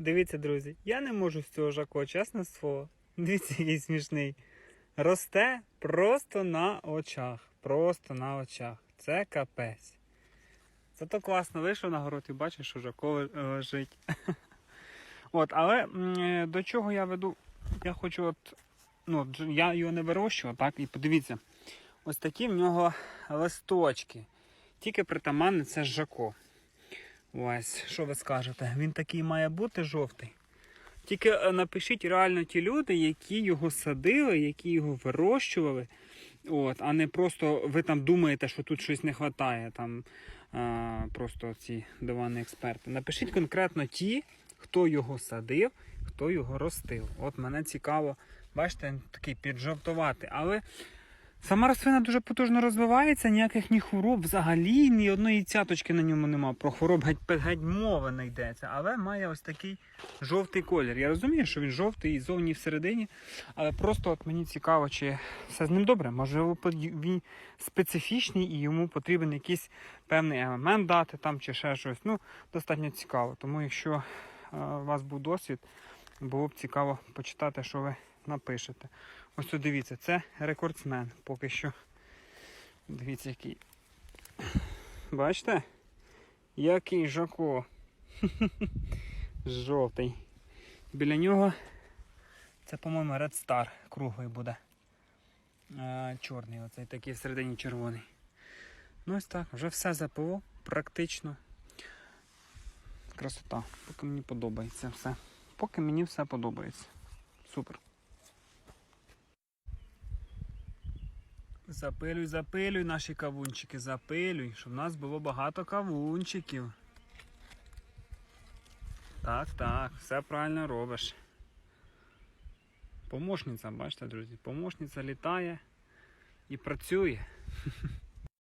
Дивіться, друзі, я не можу з цього жако, чесне слово. Дивіться, який смішний. Росте просто на очах. Просто на очах. Це капець. Зато класно вийшов на город і бачиш, що жако лежить. От, але е, до чого я веду? Я хочу, от, ну, я його не вирощував, так? І подивіться, ось такі в нього листочки. Тільки притаманне це жако. Ось, що ви скажете? Він такий має бути жовтий. Тільки е, напишіть реально ті люди, які його садили, які його вирощували. От, а не просто ви там думаєте, що тут щось не вистачає. Там а, просто ці диванні експерти. Напишіть конкретно ті, хто його садив, хто його ростив. От мене цікаво, бачите, він такий піджовтуватий. Але сама рослина дуже потужно розвивається, ніяких ні хвороб, взагалі ні одної цяточки на ньому нема. Про хвороб геть, геть мови не йдеться, але має ось такий жовтий колір. Я розумію, що він жовтий і зовні і всередині, але просто от мені цікаво, чи все з ним добре. Може він специфічний і йому потрібен якийсь певний елемент дати там чи ще щось. Ну, достатньо цікаво. Тому якщо е, у вас був досвід, було б цікаво почитати, що ви напишете. Ось тут дивіться, це рекордсмен поки що. Дивіться, який. Бачите? Який жако. Жовтий. Біля нього це, по-моєму, Red Star круглий буде. А, чорний, оцей такий всередині червоний. Ну ось так, вже все ЗПО, практично. Красота. Поки мені подобається все. Поки мені все подобається. Супер. Запилюй, запилюй наші кавунчики, запилюй, щоб в нас було багато кавунчиків. Так, так, все правильно робиш. Помощниця, бачите, друзі, помощниця літає і працює.